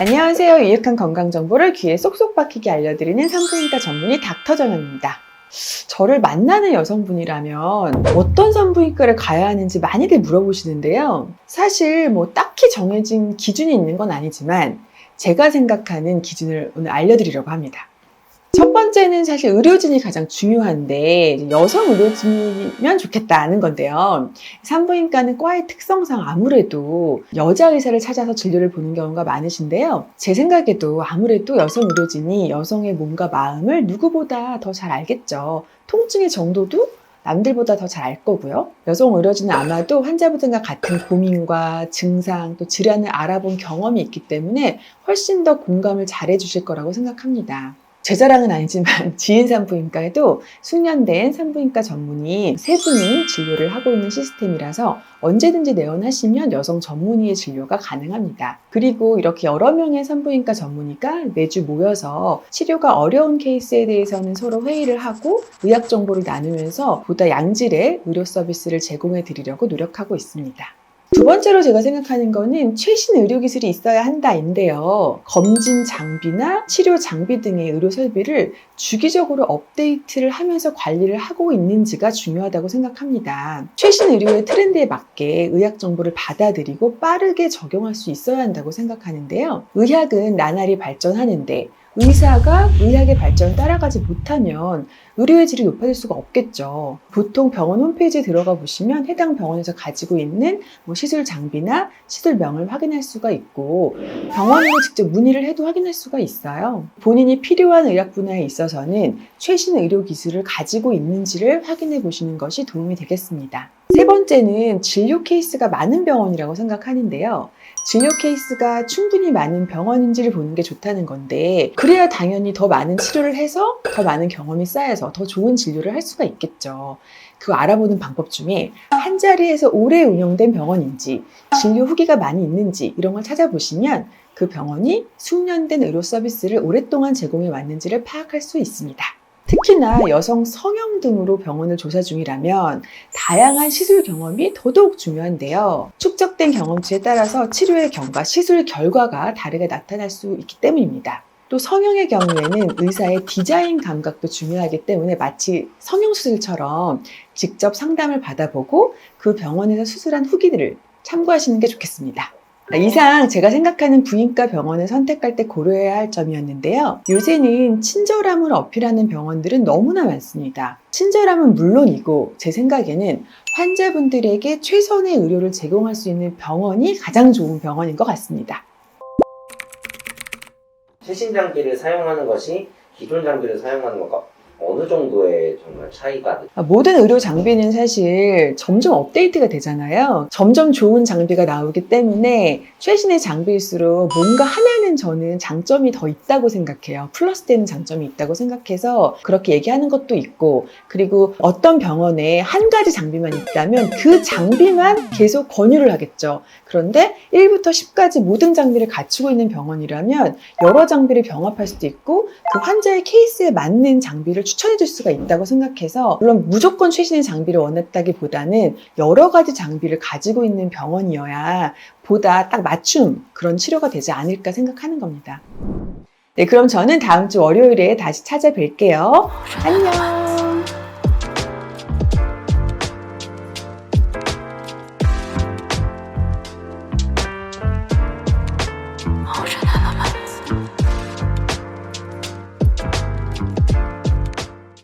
안녕하세요. 유익한 건강 정보를 귀에 쏙쏙 박히게 알려드리는 산부인과 전문의 닥터 정현입니다. 저를 만나는 여성분이라면 어떤 산부인과를 가야 하는지 많이들 물어보시는데요. 사실 뭐 딱히 정해진 기준이 있는 건 아니지만 제가 생각하는 기준을 오늘 알려드리려고 합니다. 첫 번째는 사실 의료진이 가장 중요한데 여성 의료진이면 좋겠다는 건데요. 산부인과는 과의 특성상 아무래도 여자 의사를 찾아서 진료를 보는 경우가 많으신데요. 제 생각에도 아무래도 여성 의료진이 여성의 몸과 마음을 누구보다 더 잘 알겠죠. 통증의 정도도 남들보다 더 잘 알 거고요. 여성 의료진은 아마도 환자분들과 같은 고민과 증상 또 질환을 알아본 경험이 있기 때문에 훨씬 더 공감을 잘 해 주실 거라고 생각합니다. 제 자랑은 아니지만 지인 산부인과에도 숙련된 산부인과 전문의 세 분이 진료를 하고 있는 시스템이라서 언제든지 내원하시면 여성 전문의의 진료가 가능합니다. 그리고 이렇게 여러 명의 산부인과 전문의가 매주 모여서 치료가 어려운 케이스에 대해서는 서로 회의를 하고 의학 정보를 나누면서 보다 양질의 의료 서비스를 제공해 드리려고 노력하고 있습니다. 두 번째로 제가 생각하는 거는 최신 의료 기술이 있어야 한다인데요. 검진 장비나 치료 장비 등의 의료 설비를 주기적으로 업데이트를 하면서 관리를 하고 있는지가 중요하다고 생각합니다. 최신 의료의 트렌드에 맞게 의학 정보를 받아들이고 빠르게 적용할 수 있어야 한다고 생각하는데요. 의학은 나날이 발전하는데 의사가 의학의 발전을 따라가지 못하면 의료의 질이 높아질 수가 없겠죠. 보통 병원 홈페이지에 들어가 보시면 해당 병원에서 가지고 있는 뭐 시술 장비나 시술명을 확인할 수가 있고 병원으로 직접 문의를 해도 확인할 수가 있어요. 본인이 필요한 의학 분야에 있어서는 최신 의료 기술을 가지고 있는지를 확인해 보시는 것이 도움이 되겠습니다. 세 번째는 진료 케이스가 많은 병원이라고 생각하는데요. 진료 케이스가 충분히 많은 병원인지를 보는 게 좋다는 건데 그래야 당연히 더 많은 치료를 해서 더 많은 경험이 쌓여서 더 좋은 진료를 할 수가 있겠죠. 그 알아보는 방법 중에 한 자리에서 오래 운영된 병원인지 진료 후기가 많이 있는지 이런 걸 찾아보시면 그 병원이 숙련된 의료 서비스를 오랫동안 제공해 왔는지를 파악할 수 있습니다. 특히나 여성 성형 등으로 병원을 조사 중이라면 다양한 시술 경험이 더더욱 중요한데요. 축적된 경험치에 따라서 치료의 경과, 시술 결과가 다르게 나타날 수 있기 때문입니다. 또 성형의 경우에는 의사의 디자인 감각도 중요하기 때문에 마치 성형수술처럼 직접 상담을 받아보고 그 병원에서 수술한 후기들을 참고하시는 게 좋겠습니다. 이상 제가 생각하는 부인과 병원을 선택할 때 고려해야 할 점이었는데요. 요새는 친절함을 어필하는 병원들은 너무나 많습니다. 친절함은 물론이고 제 생각에는 환자분들에게 최선의 의료를 제공할 수 있는 병원이 가장 좋은 병원인 것 같습니다. 최신 장비를 사용하는 것이 기존 장비를 사용하는 것과 어느 정도의 정말 차이가 느- 모든 의료 장비는 사실 점점 업데이트가 되잖아요. 점점 좋은 장비가 나오기 때문에 최신의 장비일수록 뭔가 하나는 저는 장점이 더 있다고 생각해요. 플러스 되는 장점이 있다고 생각해서 그렇게 얘기하는 것도 있고 그리고 어떤 병원에 한 가지 장비만 있다면 그 장비만 계속 권유를 하겠죠. 그런데 1부터 10까지 모든 장비를 갖추고 있는 병원이라면 여러 장비를 병합할 수도 있고 그 환자의 케이스에 맞는 장비를 추천해 줄 수가 있다고 생각해서 물론 무조건 최신의 장비를 원했다기보다는 여러 가지 장비를 가지고 있는 병원이어야 보다 딱 맞춤 그런 치료가 되지 않을까 생각하는 겁니다. 네, 그럼 저는 다음 주 월요일에 다시 찾아뵐게요. 안녕!